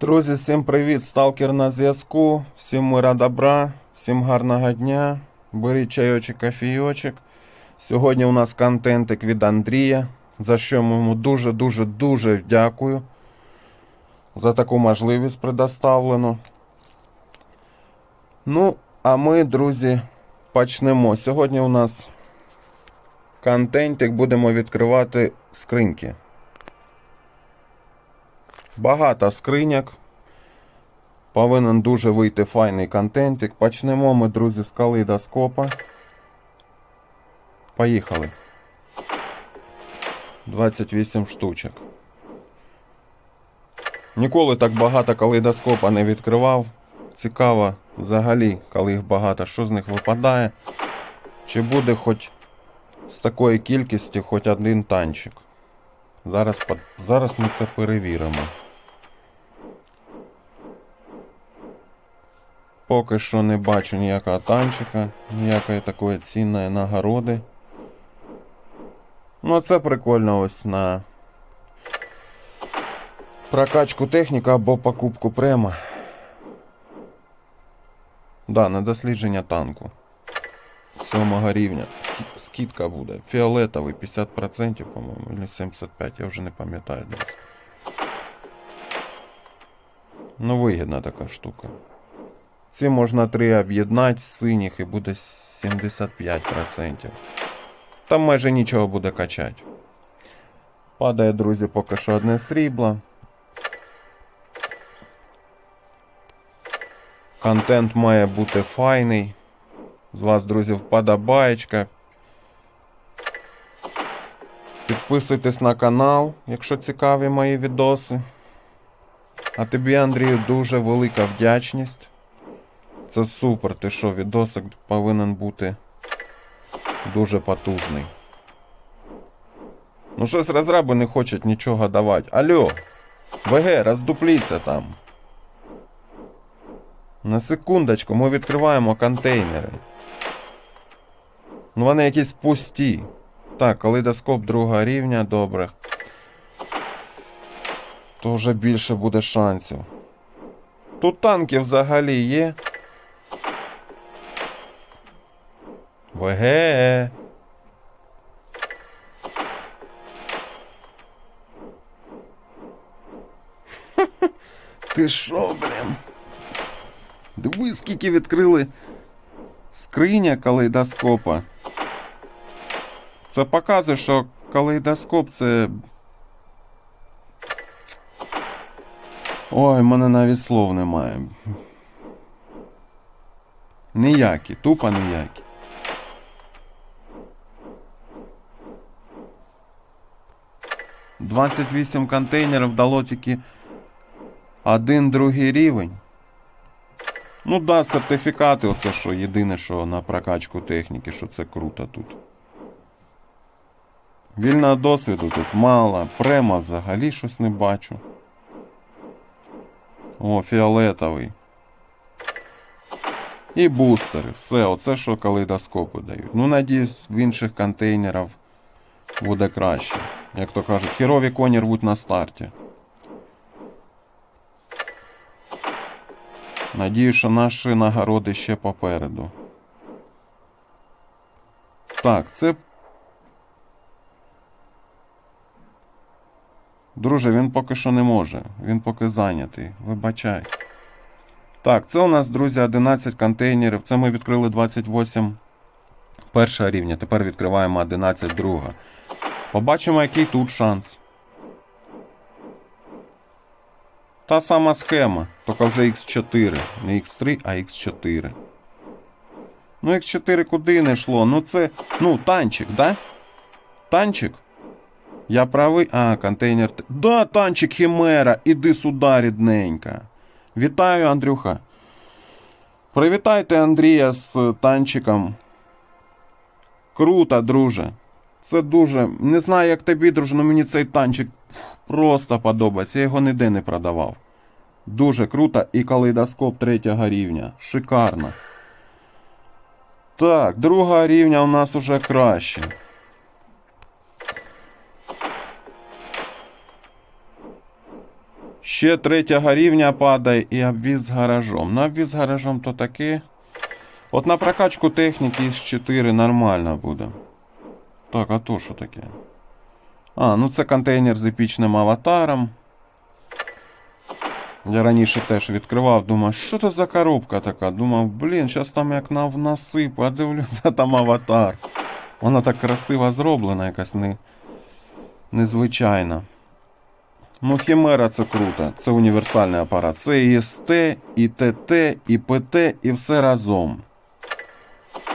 Друзі, всім привіт! Сталкер на зв'язку. Всім мира добра, всім гарного дня. Беріть чайочок, кофійочок. Сьогодні у нас контентик від Андрія, за що йому дуже-дуже дуже дякую. За таку можливість предоставлену. Ну, а ми, друзі, почнемо. Сьогодні у нас контентик будемо відкривати скриньки. Багато скриняк. Повинен дуже вийти файний контентик. Почнемо ми, друзі, з калейдоскопа. Поїхали. 28 штучок. Ніколи так багато калейдоскопа не відкривав. Цікаво взагалі, коли їх багато, що з них випадає. Чи буде хоч з такої кількості хоч один танчик. Зараз, зараз ми це перевіримо. Поки що не бачу ніякого танчика, ніякої такої цінної нагороди. Ну, це прикольно ось на прокачку техніки або покупку према. Да, на дослідження танку. Сьомого рівня. Скидка буде. Фіолетовий 50%, по-моєму, или 75%, я вже не пам'ятаю десь. Ну, вигідна така штука. Ці можна три об'єднати з синіх і буде 75%. Там майже нічого буде качати. Падає, друзі, поки що одне срібло. Контент має бути файний. З вас, друзі, вподобаєчка. Підписуйтесь на канал, якщо цікаві мої відоси. А тобі, Андрію, дуже велика вдячність. Це супер, ти що, відосик повинен бути дуже потужний. Ну щось розраби не хочуть нічого давати. Алло, ВГ, роздупліться там. На секундочку, ми відкриваємо контейнери. Ну вони якісь пусті. Так, калейдоскоп другого рівня, добре. То вже більше буде шансів. Тут танки взагалі є. ВГ. Ти що, блін? Диви, скільки відкрили скриня калейдоскопа. Це показує, що калейдоскоп це. Ой, в мене навіть слов немає. Ніякі, тупо ніякі. Двадцять вісім контейнерів дало тільки один другий рівень. Ну да, сертифікати, оце що єдине, що на прокачку техніки, що це круто тут. Вільного досвіду тут мало. Према взагалі щось не бачу. О, фіолетовий. І бустери. Все, оце що калейдоскопи дають. Ну, надіюсь, в інших контейнерах буде краще. Як то кажуть, херові коні рвуть на старті. Надію, що наші нагороди ще попереду. Так, це. Друже, він поки що не може. Він поки зайнятий. Вибачай. Так, це у нас, друзі, 11 контейнерів. Це ми відкрили 28 першого рівня. Тепер відкриваємо 11 друга. Побачимо, який тут шанс. Та сама схема, тільки вже X4. Не X3, а X4. Ну, X4 куди не йшло? Ну це. Ну, танчик, да? Танчик? Я правий. А, контейнер. Да, танчик Хімера. Іди сюди, рідненька. Вітаю, Андрюха. Привітайте Андрія з танчиком. Круто, друже. Це дуже. Не знаю, як тобі, друже, мені цей танчик просто подобається. Я його ніде не продавав. Дуже круто. І калейдоскоп третього рівня. Шикарно. Так, другого рівня у нас уже краще. Ще третього рівня падає і обвіз з гаражом. На обвіз гаражом то таки. От на прокачку техніки із 4 нормально буде. Так, а то що таке? А, ну це контейнер з епічним аватаром. Я раніше теж відкривав, думав, що це за коробка така? Думав, блін, зараз там як на насип, а дивлюся, там аватар. Вона так красиво зроблена, якась не... незвичайна. Ну, Хімера це круто. Це універсальний апарат. Це і СТ, і ТТ, і ПТ, і все разом.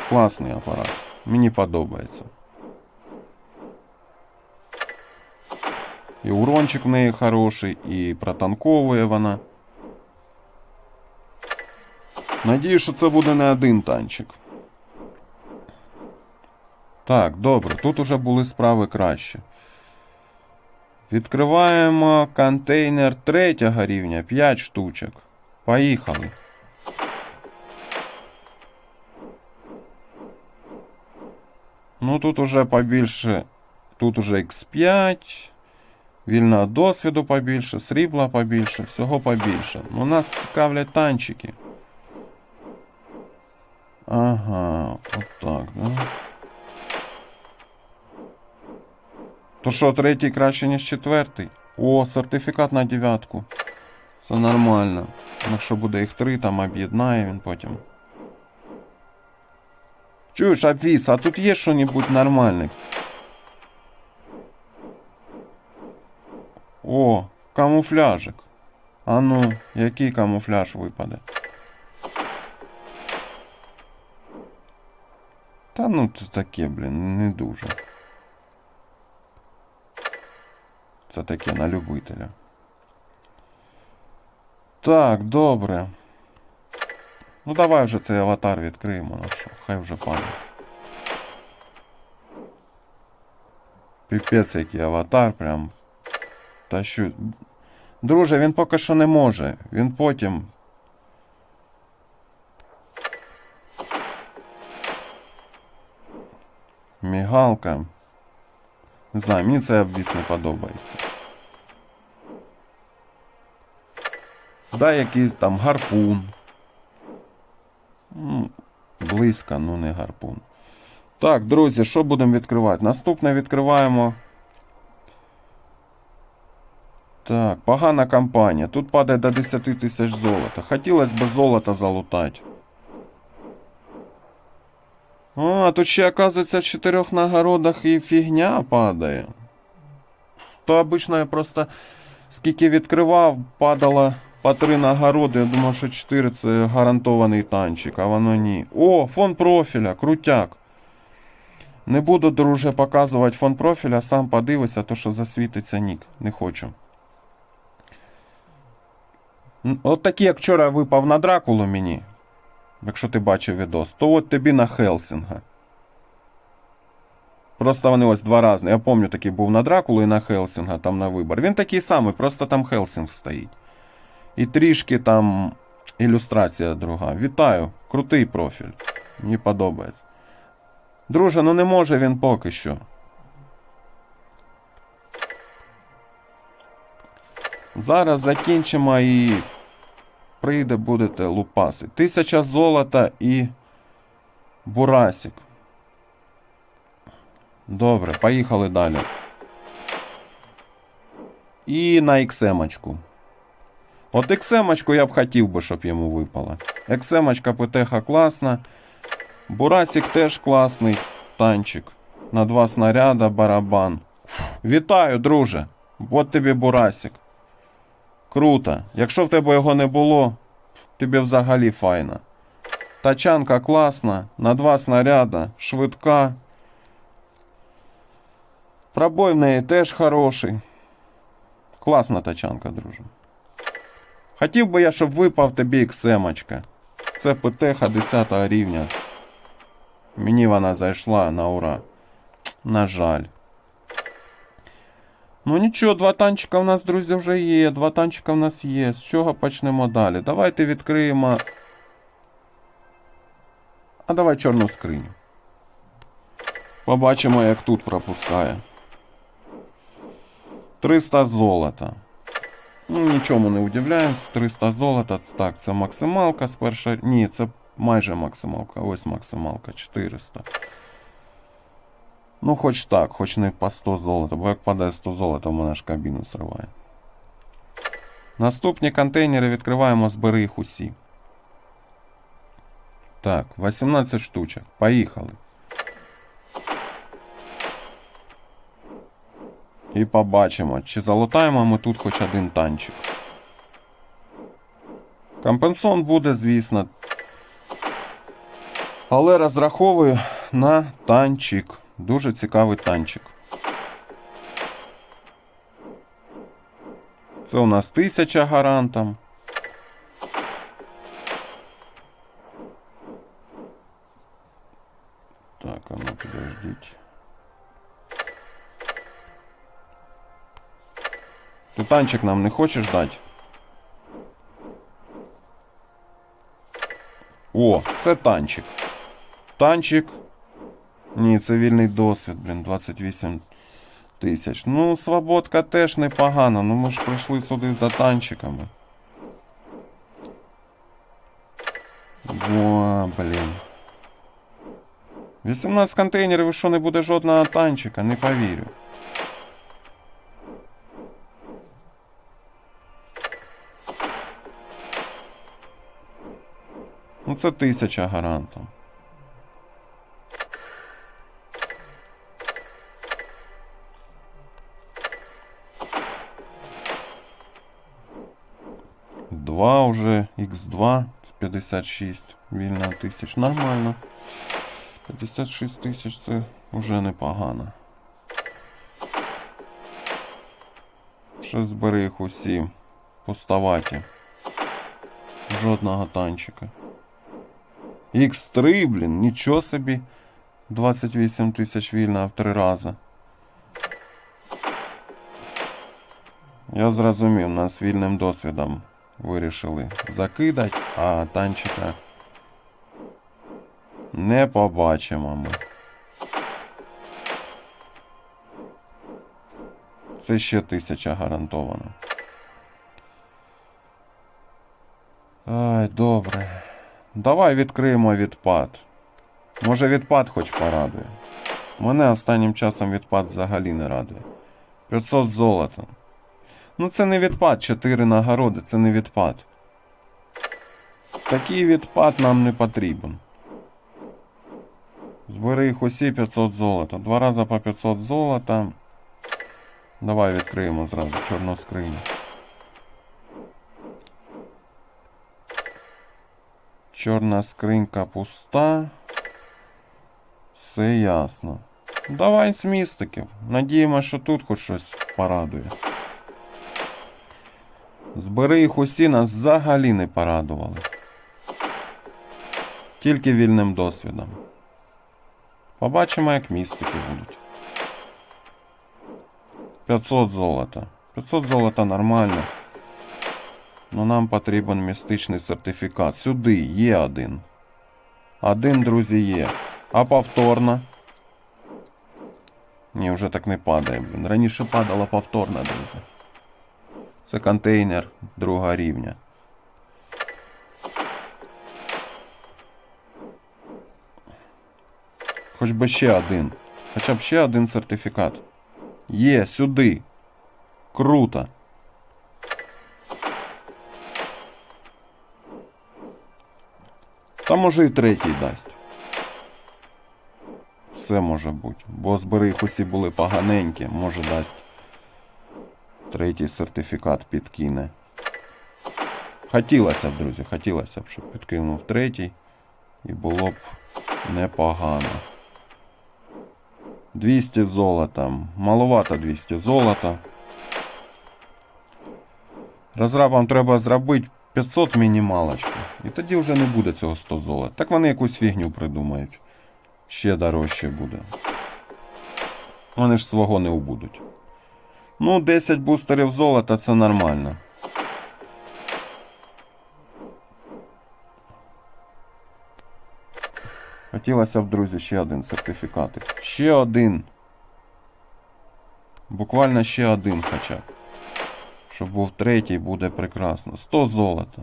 Класний апарат. Мені подобається. І урончик в неї хороший, і протанковує вона. Надію, що це буде не один танчик. Так, добре, тут уже були справи краще. Відкриваємо контейнер третього рівня, 5 штучок. Поїхали. Ну тут уже побільше. Тут уже X5. Вільного досвіду побільше, срібла побільше, всього побільше. Ну, нас цікавлять танчики. Ага, отак, да? То що, третій краще, ніж четвертий? О, сертифікат на дев'ятку. Це нормально. Якщо буде їх три, там об'єднає він потім. Чуєш, обвіс, а тут є що-небудь нормальне? О, камуфляжик. А ну, який камуфляж випаде? Та ну це таке, блін, не дуже. Це таке на любителя. Так, добре. Ну давай вже цей аватар відкриємо, ну що, хай вже пане. Піпець який аватар прям. Та що. Друже, він поки що не може. Він потім. Мігалка. Не знаю, мені це обвіс не подобається. Да, якийсь там гарпун. Близько, ну не гарпун. Так, друзі, що будемо відкривати? Наступне відкриваємо. Так, погана кампанія. Тут падає до 10 тисяч золота. Хотілося б золото залутати. А, тут ще, оказується, в чотирьох нагородах і фігня падає. То обично я просто скільки відкривав, падало по три нагороди. Я думав, що 4 це гарантований танчик, а воно ні. О, фон профіля, крутяк. Не буду, друже, показувати фон профіля, сам подивися, то що засвітиться нік. Не хочу. От такий, як вчора випав на Дракулу мені. Якщо ти бачив відос, то от тобі на Хелсінга. Просто вони ось два рази. Я пам'ятаю, такий був на Дракулу і на Хелсінга там на вибор. Він такий самий, просто там Хелсінг стоїть. І трішки там ілюстрація друга. Вітаю, крутий профіль. Мені подобається. Друже, ну не може він поки що. Зараз закінчимо і прийде, будете лупаси. Тисяча золота і бурасик. Добре, поїхали далі. І на XM-очку. От XM-очку я б хотів би, щоб йому випало. XM-очка ПТХ класна. Бурасик теж класний танчик. На два снаряда барабан. Вітаю, друже! От тобі бурасик. Круто. Якщо в тебе його не було, тобі взагалі файно. Тачанка класна, на два снаряда, швидка. Пробой в неї теж хороший. Класна тачанка, друже. Хотів би я, щоб випав тобі XM-очка. Це ПТХ 10 рівня. Мені вона зайшла на ура. На жаль. Ну нічого, два танчика в нас, друзі, вже є. Два танчика в нас є. З чого почнемо далі? Давайте відкриємо. А давай чорну скриню. Побачимо, як тут пропускає. 300 золота. Ну, нічому не удивляємось. 300 золота. Так, це максималка з першої. Ні, це майже максималка. Ось максималка 400. Ну, хоч так, хоч не по 100 золота, бо як падає 100 золота, в мене ж кабіну зриває. Наступні контейнери відкриваємо, збери їх усі. Так, 18 штучок. Поїхали. І побачимо, чи залутаємо ми тут хоч один танчик. Компенсон буде, звісно. Але розраховую на танчик. Дуже цікавий танчик. Це у нас тисяча гарантом. Так, а ну подождіть. Ти танчик нам не хочеш дати? О, це танчик. Танчик. Ні, це вільний досвід, блін, 28 тисяч. Ну, свободка теж непогана. Ну ми ж прийшли сюди за танчиками. О, блін. 18 контейнерів і що не буде жодного танчика, не повірю. Ну це тисяча гарантом. Два уже, X2, 56 вільно тисяч. Нормально. 56 тисяч це вже непогано. Ще збери їх усі. Поставаті. Жодного танчика. X3, блін, нічого собі. 28 тисяч вільно в три рази. Я зрозумів, нас вільним досвідом вирішили закидати, а танчика не побачимо ми. Це ще тисяча гарантовано. Ай, добре. Давай відкриємо відпад. Може відпад хоч порадує. Мене останнім часом відпад взагалі не радує. 500 золота. Ну це не відпад, 4 нагороди, це не відпад. Такий відпад нам не потрібен. Збери їх усі 500 золота. Два рази по 500 золота. Давай відкриємо зразу чорну скриню. Чорна скринька пуста. Все ясно. Давай з містиків. Надіємося, що тут хоч щось порадує. Збери їх усі нас взагалі не порадували. Тільки вільним досвідом. Побачимо, як містики будуть. 500 золота. 500 золота нормально. Ну нам потрібен містичний сертифікат. Сюди є один. Один, друзі, є. А повторно. Ні, вже так не падає, блін. Раніше падала повторно, друзі. Це контейнер другого рівня. Хоч би ще один. Хоча б ще один сертифікат. Є, сюди. Круто. Та може і третій дасть. Все може бути. Бо збери їх усі були поганенькі, може дасть. Третій сертифікат підкине. Хотілося б, друзі, хотілося б, щоб підкинув третій. І було б непогано. 200 золота. Маловато 200 золота. Розрабам треба зробити 500 мінімалочку. І тоді вже не буде цього 100 золота. Так вони якусь фігню придумають. Ще дорожче буде. Вони ж свого не убудуть. Ну, 10 бустерів золота це нормально. Хотілося б, друзі, ще один сертифікатик. Ще один. Буквально ще один хоча б. Щоб був третій, буде прекрасно. 100 золота.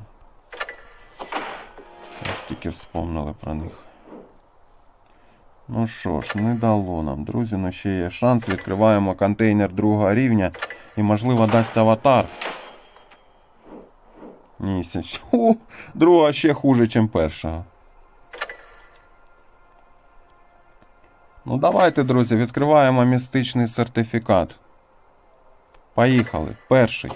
Як тільки вспомнили про них. Ну що ж, не дало нам, друзі, ну ще є шанс. Відкриваємо контейнер другого рівня і, можливо, дасть аватар. Місяць. О, друга ще хуже, ніж першого. Ну, давайте, друзі, відкриваємо містичний сертифікат. Поїхали. Перший.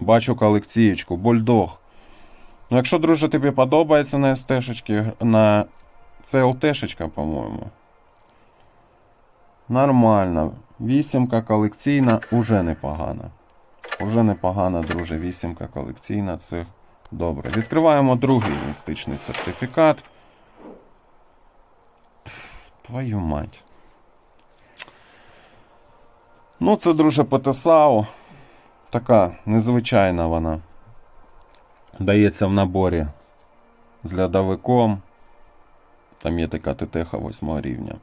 Бачу колекцієчку, бульдог. Ну, якщо, друже, тобі подобається на СТ-шечки, на це ЛТ-шечка, по-моєму. Нормально. Вісімка колекційна уже непогана. Уже непогана, друже, вісімка колекційна, це добре. Відкриваємо другий містичний сертифікат. Твою мать. Ну, це, друже, ПТСАУ. Така незвичайна вона. Дається в наборі з льодовиком. Там є така ТТХ 8 рівня.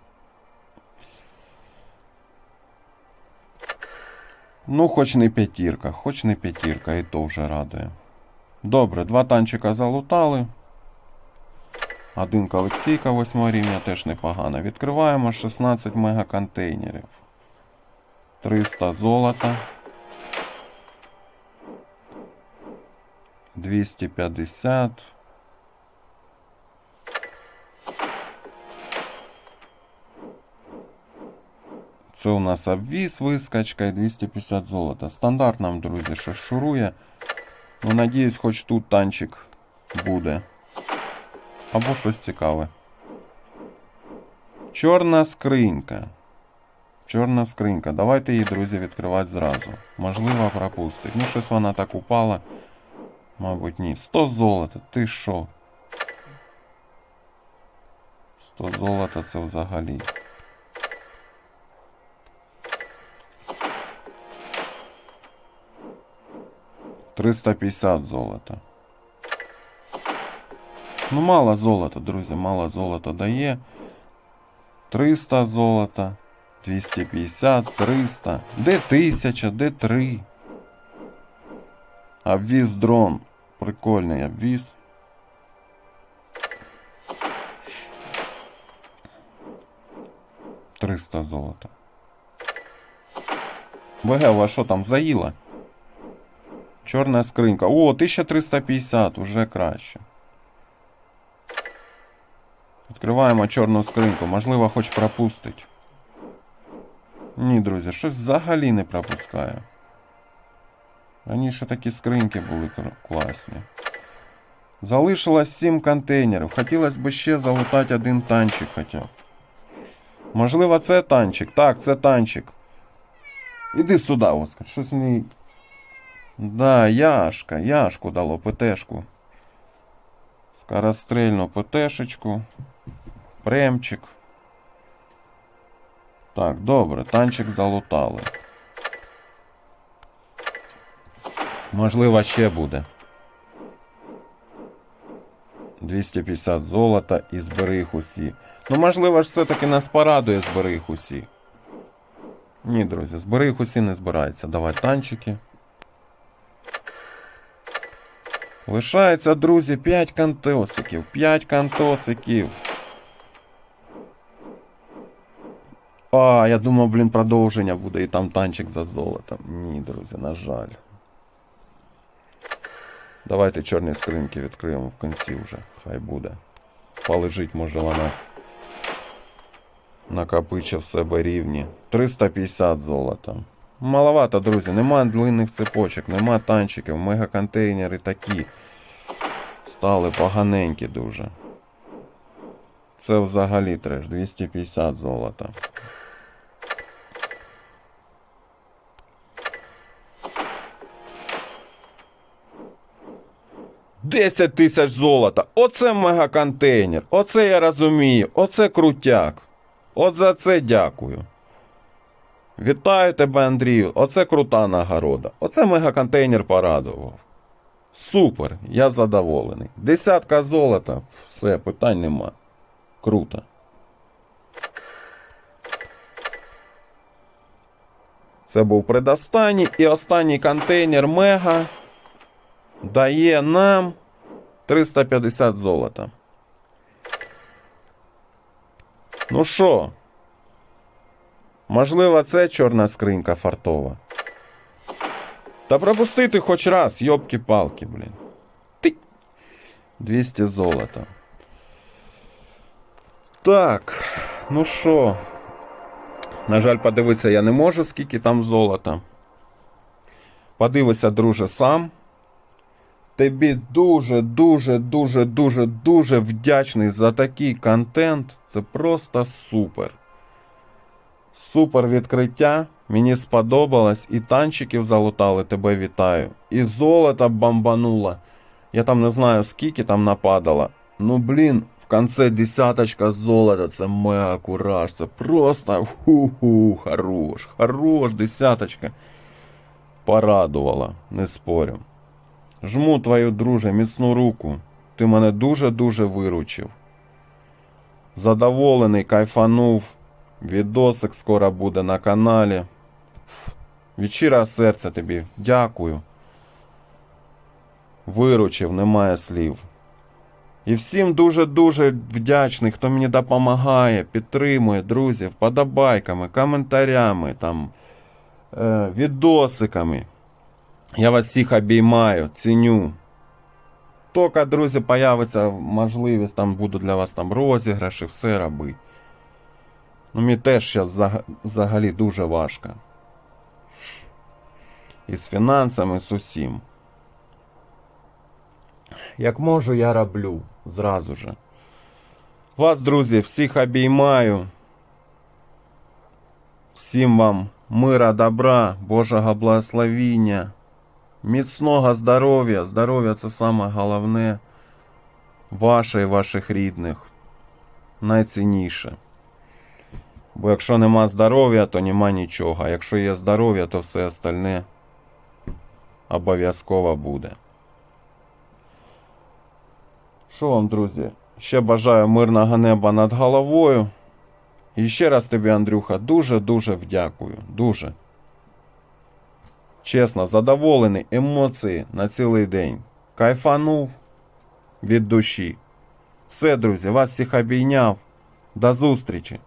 Ну, хоч не п'ятірка, хоч не п'ятірка, і то вже радує. Добре, два танчика залутали. Один колекційка 8 рівня теж непогано. Відкриваємо 16 мегаконтейнерів. 300 золота. 250. Це у нас обвіз, вискочка і 250 золота. Стандарт нам, друзі, шурує. Ну, надіюсь, хоч тут танчик буде. Або щось цікаве. Чорна скринька. Чорна скринька. Давайте її, друзі, відкривати зразу. Можливо, пропустить. Ну, щось вона так упала. Мабуть, ні. 100 золота. Ти що? 100 золота це взагалі. Триста п'ятдесят золота. Ну, мало золота, друзі, мало золота дає. 300 золота. 250, 300. Де 1000, де 3? Обвіз дрон. Прикольний обвіз. Триста золота. ВГ, у що там заїла? Чорна скринька. О, 1350, уже краще. Відкриваємо чорну скриньку. Можливо, хоч пропустить. Ні, друзі, щось взагалі не пропускає. Раніше такі скриньки були класні. Залишилось 7 контейнерів. Хотілося б ще залутати один танчик хоча б. Можливо, це танчик. Так, це танчик. Іди сюди, Оскар. Щось мені. Да, Яшка, Яшку дало ПТшку. Скорострельну ПТшечку. Премчик. Так, добре, танчик залутали. Можливо, ще буде. 250 золота і збери їх усі. Ну, можливо, ж все-таки нас порадує збери їх усі. Ні, друзі, збери їх усі не збирається. Давай танчики. Лишається, друзі, 5 кантосиків. 5 кантосиків. А, я думав, блін, продовження буде і там танчик за золотом. Ні, друзі, на жаль. Давайте чорні скриньки відкриємо в кінці вже. Хай буде. Полежить, може вона. Накопичив в себе рівні. 350 золота. Маловато, друзі. Нема длинних цепочок, нема танчиків, мегаконтейнери такі. Стали поганенькі дуже. Це взагалі треш. 250 золота. Десять тисяч золота. Оце мегаконтейнер. Оце я розумію. Оце крутяк. От за це дякую. Вітаю тебе, Андрію. Оце крута нагорода. Оце мегаконтейнер порадував. Супер, я задоволений. Десятка золота, все, питань нема. Круто. Це був предостанній. І останній контейнер Мега дає нам 350 золота. Ну що? Можливо, це чорна скринька фартова. Та пропустити хоч раз, йобки-палки, блін. Ти. 200 золота. Так, ну що. На жаль, подивитися я не можу, скільки там золота. Подивися, друже, сам. Тобі дуже, дуже, дуже, дуже, дуже вдячний за такий контент. Це просто супер. Супер відкриття. Мені сподобалось. І танчиків залутали, тебе вітаю. І золото бомбануло. Я там не знаю, скільки там нападало. Ну, блін, в конце десяточка золота. Це мега кураж. Це просто ху-ху, хорош. Хорош, десяточка. Порадувала, не спорю. Жму твою, друже, міцну руку. Ти мене дуже-дуже виручив. Задоволений, кайфанув. Відосик скоро буде на каналі. Від щирого серця тобі дякую. Виручив, немає слів. І всім дуже-дуже вдячний, хто мені допомагає, підтримує, друзі, вподобайками, коментарями, там, е, відосиками. Я вас всіх обіймаю, ціню. Тільки, друзі, появиться можливість, там буду для вас там розіграші, все робити. Ну, мені теж зараз взагалі дуже важко. І з фінансами, і з усім. Як можу, я роблю зразу же. Вас, друзі, всіх обіймаю. Всім вам мира, добра, Божого благословіння, міцного здоров'я. Здоров'я це саме головне. Ваше і ваших рідних. Найцінніше. Бо якщо нема здоров'я, то нема нічого. А якщо є здоров'я, то все остальне обов'язково буде. Що вам, друзі? Ще бажаю мирного неба над головою. І ще раз тобі, Андрюха, дуже-дуже вдякую. Дуже. Чесно, задоволений, емоції на цілий день. Кайфанув від душі. Все, друзі, вас всіх обійняв. До зустрічі!